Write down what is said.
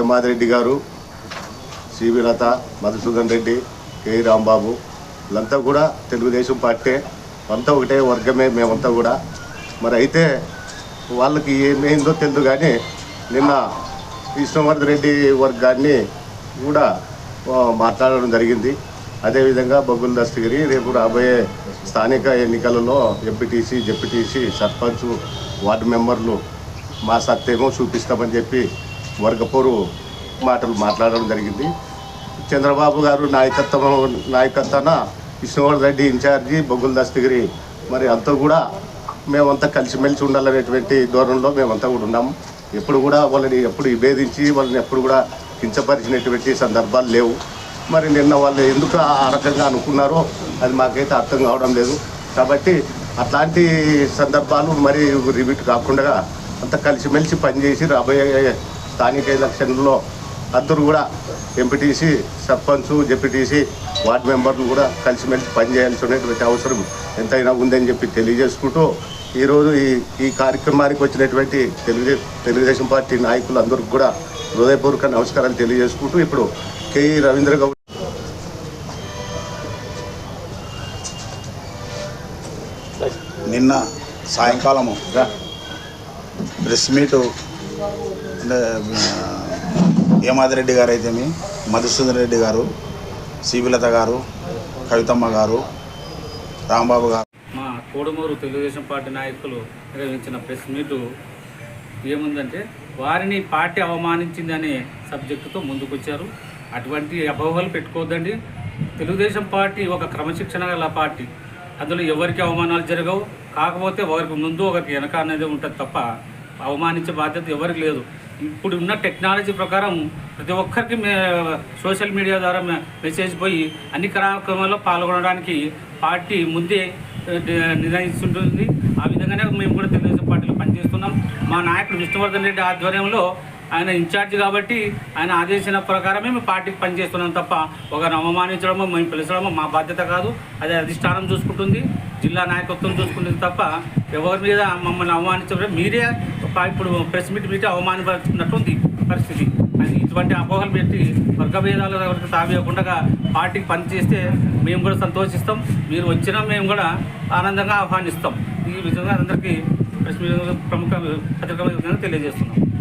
ఎం మాదిరెడ్డి గారు C V Latha Madhusudan Reddy K Rambabu వీళ్ళంతా కూడా తెలుగుదేశం పార్టీ. అంతా ఒకటే వర్గమే మేమంతా కూడా. మరి అయితే వాళ్ళకి ఏమైందో తెలియదు కానీ నిన్న విష్ణువర్ధన్ రెడ్డి వర్గాన్ని కూడా మాట్లాడడం జరిగింది. అదేవిధంగా బొగ్గుల దస్తగిరి రేపు రాబోయే స్థానిక ఎన్నికలలో ఎంపీటీసీ జెపిటీసీ సర్పంచ్ వార్డు మెంబర్లు మా సత్తేమో చూపిస్తామని చెప్పి వర్గపోరు మాటలు మాట్లాడడం జరిగింది. చంద్రబాబు గారు నాయకత్వం నాయకత్వాన విష్ణువర్ధన్ రెడ్డి ఇన్ఛార్జి బొగ్గుల దస్తగిరి మరి అంతా కూడా మేమంతా కలిసిమెలిసి ఉండాలనేటువంటి ధోరణిలో మేమంతా కూడా ఉన్నాం. ఎప్పుడు కూడా వాళ్ళని ఎప్పుడు విభేదించి వాళ్ళని ఎప్పుడు కూడా కించపరిచినటువంటి సందర్భాలు లేవు. మరి నిన్న వాళ్ళు ఎందుకు ఆ రకంగా అనుకున్నారో అది మాకైతే అర్థం కావడం లేదు. కాబట్టి అట్లాంటి సందర్భాలు మరి రిపీట్ కాకుండా అంత కలిసిమెలిసి పనిచేసి రాబోయే స్థానిక ఎలక్షన్లో అందరూ కూడా ఎంపీటీసీ సర్పంచ్ జెపిటీసీ వార్డు మెంబర్లు కూడా కలిసిమెలిసి పనిచేయాల్సినటువంటి అవసరం ఎంతైనా ఉందని చెప్పి తెలియజేసుకుంటూ ఈరోజు ఈ ఈ కార్యక్రమానికి వచ్చినటువంటి తెలుగుదే తెలుగుదేశం పార్టీ నాయకులందరికీ కూడా హృదయపూర్వక నమస్కారాలు తెలియజేసుకుంటూ ఇప్పుడు కేఈ రవీంద్ర గౌడ్ నిన్న సాయంకాలము ప్రెస్ మీటు హేమాదిరెడ్డి గారు అయితేమి మధుసూదన్ రెడ్డి గారు సిబిలత గారు కవితమ్మ గారు రాంబాబు గారు. మా కోడుమూరు తెలుగుదేశం పార్టీ నాయకులు నిర్వహించిన ప్రెస్ మీటు ఏముందంటే వారిని పార్టీ అవమానించిందనే సబ్జెక్టుతో ముందుకొచ్చారు. అటువంటి అపోహలు పెట్టుకోవద్దండి. తెలుగుదేశం పార్టీ ఒక క్రమశిక్షణ గల పార్టీ. అందులో ఎవరికి అవమానాలు జరగవు. కాకపోతే ఒకరికి ముందు ఒకరికి వెనక అనేది ఉంటుంది తప్ప అవమానించే బాధ్యత ఎవరికి లేదు. ఇప్పుడు ఉన్న టెక్నాలజీ ప్రకారం ప్రతి ఒక్కరికి సోషల్ మీడియా ద్వారా మెసేజ్ పోయి అన్ని కార్యక్రమాల్లో పాల్గొనడానికి పార్టీ ముందే నిర్ణయిస్తుంటుంది. ఆ విధంగానే మేము కూడా తెలుగుదేశం పార్టీలో పనిచేస్తున్నాం. మా నాయకుడు విష్ణువర్ధన్ రెడ్డి ఆధ్వర్యంలో ఆయన ఇన్ఛార్జ్ కాబట్టి ఆయన ఆదేశాల ప్రకారమే మేము పార్టీకి పనిచేస్తున్నాం తప్ప ఒకరిని అవమానించడమో మేము పిలిచడమో మా బాధ్యత కాదు. అది అధిష్టానం చూసుకుంటుంది జిల్లా నాయకత్వం చూసుకుంటుంది తప్ప ఎవరి మీద మమ్మల్ని అవమానించడం మీరే ఇప్పుడు ప్రెస్ మీట్ పెట్టి అవమానపరుచుకున్నట్టుంది పరిస్థితి. అది ఇటువంటి అపోహలు పెట్టి వర్గ భేదాలు ఎవరికి తావేయకుండా పార్టీకి పనిచేస్తే మేము కూడా సంతోషిస్తాం. మీరు వచ్చినా మేము కూడా ఆనందంగా ఆహ్వానిస్తాం. ఈ విధంగా అందరికీ ప్రెస్ మీట్ ప్రముఖ పత్రికల తెలియజేస్తున్నాం.